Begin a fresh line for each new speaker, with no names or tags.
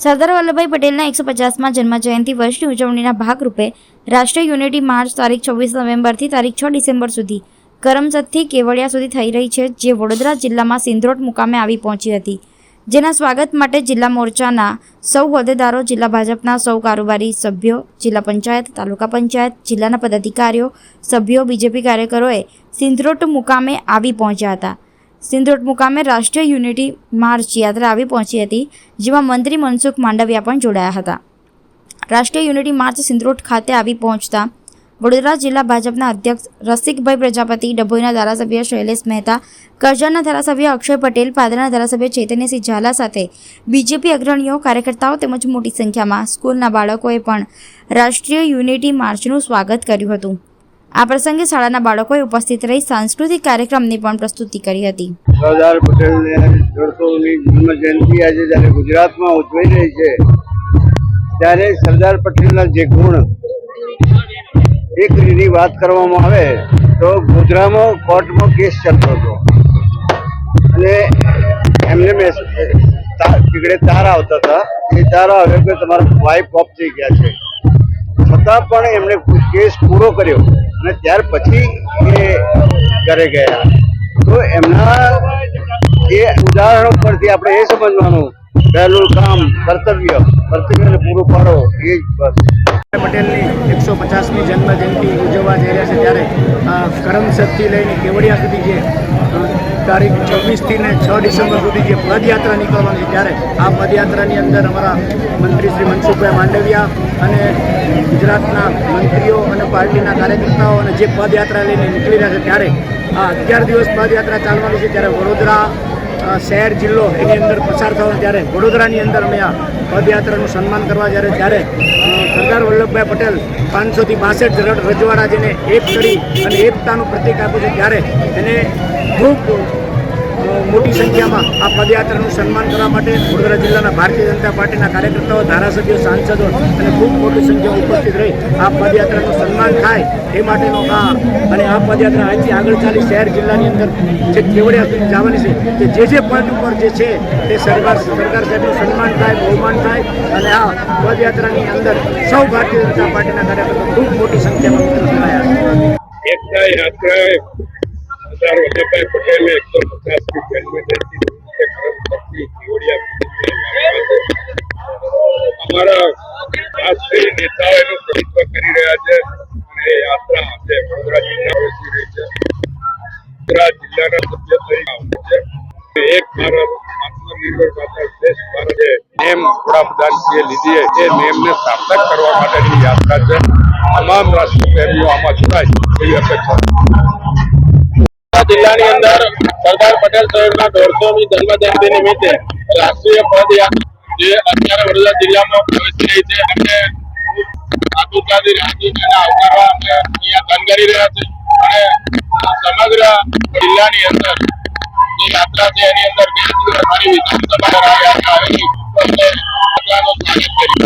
સરદાર વલ્લભભાઈ પટેલના એકસો પચાસમાં જન્મજયંતિ વર્ષની ઉજવણીના ભાગરૂપે રાષ્ટ્રીય યુનિટી માર્ચ તારીખ છવ્વીસ નવેમ્બરથી તારીખ છ ડિસેમ્બર સુધી કરમસદથી કેવડિયા સુધી થઈ રહી છે, જે વડોદરા જિલ્લામાં સિંધરોટ મુકામે આવી પહોંચી હતી. જેના સ્વાગત માટે જિલ્લા મોરચાના સૌ હોદ્દેદારો, જિલ્લા ભાજપના સૌ કારોબારી સભ્યો, જિલ્લા પંચાયત, તાલુકા પંચાયત, જિલ્લાના પદાધિકારીઓ, સભ્યો, બીજેપી કાર્યકરોએ સિંધરોટ મુકામે આવી પહોંચ્યા હતા. સિંધરોટ મુકામે રાષ્ટ્રીય યુનિટી માર્ચ યાત્રા આવી પહોંચી હતી, જેમાં મંત્રી મનસુખ માંડવિયા પણ જોડાયા હતા. રાષ્ટ્રીય યુનિટી માર્ચ સિંધરોટ ખાતે આવી પહોંચતા વડોદરા જિલ્લા ભાજપના અધ્યક્ષ રસિકભાઈ પ્રજાપતિ, ડભોઈના ધારાસભ્ય શૈલેષ મહેતા, કરજણના ધારાસભ્ય અક્ષય પટેલ, પાદરના ધારાસભ્ય ચૈતન્યસિંહ ઝાલા સાથે બીજેપી અગ્રણીઓ, કાર્યકર્તાઓ તેમજ મોટી સંખ્યામાં સ્કૂલના બાળકોએ પણ રાષ્ટ્રીય યુનિટી માર્ચનું સ્વાગત કર્યું હતું. આ પ્રસંગે શાળાના બાળકોએ ઉપસ્થિત રહી સાંસ્કૃતિક કાર્યક્રમની પણ પ્રસ્તુતિ કરી હતી.
સરદાર પટેલને દોઢસોમી જન્મ જયંતિ આજે જ્યારે ગુજરાતમાં ઉજવાઈ રહી છે, ત્યારે સરદાર પટેલના જે ગુણ એક રીતની વાત કરવામાં આવે તો ગોધરામાં કોર્ટમાં કેસ ચાલતો હતો. અને એમને તીકડે તાર આવતા હતા. એ તાર આવ્યો કે તમારા વાઇફ ઓફ થઈ ગયા છે. છતાં પણ એમણે કેસ પૂરો કર્યો અને ત્યાર પછી એ ઘરે ગયા. તો એમના એ ઉદાહરણો પરથી આપણે એ સમજવાનું, પહેલું કામ, કર્તવ્ય, કર્તવ્યને પૂરું પાડો, એ જ બસ.
પટેલની એકસો પચાસમી જન્મ જયંતિ ઉજવવા જઈ રહ્યા છે ત્યારે કરમસદથી લઈને કેવડિયા સુધી જે તારીખ છવ્વીસથી ને છ ડિસેમ્બર સુધી જે પદયાત્રા નીકળવાની છે, ત્યારે આ પદયાત્રાની અંદર અમારા મંત્રી શ્રી મનસુખભાઈ માંડવિયા અને ગુજરાતના મંત્રીઓ અને પાર્ટીના કાર્યકર્તાઓ અને જે પદયાત્રા લઈને નીકળી રહ્યા છે, ત્યારે આ અગિયાર દિવસ પદયાત્રા ચાલવાની છે, ત્યારે વડોદરા શહેર, જિલ્લો એની અંદર પસાર થવાનો ત્યારે વડોદરાની અંદર અમે આ પદયાત્રાનું સન્માન કરવા જ્યારે, ત્યારે સરદાર વલ્લભભાઈ પટેલ પાંચસોથી બાસઠ રજવાડા જેને એક કરી અને એકતાનું પ્રતિક આપ્યું છે, ત્યારે એને ખૂબ સંખ્યામાં આ પદયાત્રાનું સન્માન કરવા માટે વડોદરા જિલ્લાના ભારતીય જનતા પાર્ટીના કાર્યકર્તાઓ, ધારાસભ્યો, સાંસદો અને ખૂબ મોટી સંખ્યા ઉપસ્થિત રહી. આ પદયાત્રાનું સન્માન થાય એ માટેનો આ અને આ પદયાત્રા આજથી આગળ ચાલી શહેર જિલ્લાની અંદર જે કેવડિયા સુધી જવાની છે, કે જે જે પોઈન્ટ ઉપર જે છે તે સરકાર સરકાર સાહેબનું સન્માન થાય, બહુમાન થાય અને આ પદયાત્રાની અંદર સૌ ભારતીય જનતા પાર્ટીના કાર્યકર્તાઓ ખૂબ મોટી સંખ્યામાં
એકતા યાત્રા સરદાર વલ્લભભાઈ પટેલે એકસો પચાસમી જન્મ જયંતિ કરમસદથી કેવડિયા અમારા રાષ્ટ્રીય નેતાઓ એનું પ્રતિત્વ કરી રહ્યા છે અને એ યાત્રા આજે વડોદરા જિલ્લા બેસી રહી છે વડોદરા જિલ્લાના સભ્ય તરીકે આવે છે એક ભારત આત્મનિર્ભર ભારત શ્રેષ્ઠ ભારત જે નેમ વડાપ્રધાનશ્રીએ લીધી છે એ નેમને સાર્થક કરવા માટેની યાત્રા છે તમામ રાષ્ટ્રપ્રેમીઓ આમાં જોડાય એવી અપેક્ષા જિલ્લાની અંદર સરદાર પટેલ સાહેબના દોઢસોમી જન્મ જયંતિ નિમિત્તે રાષ્ટ્રીય પદયાત્રા જે અત્યારે વડોદરા જિલ્લામાં પ્રવેશી રહી છે અને આતુરતાથી રાહ આવકારવા અમે અહીંયા ધન કરી રહ્યા છે અને સમગ્ર જિલ્લાની અંદર જે યાત્રા છે એની અંદર બે દિવસ અમારી વિધાનસભા આવેલી. યાત્રાનું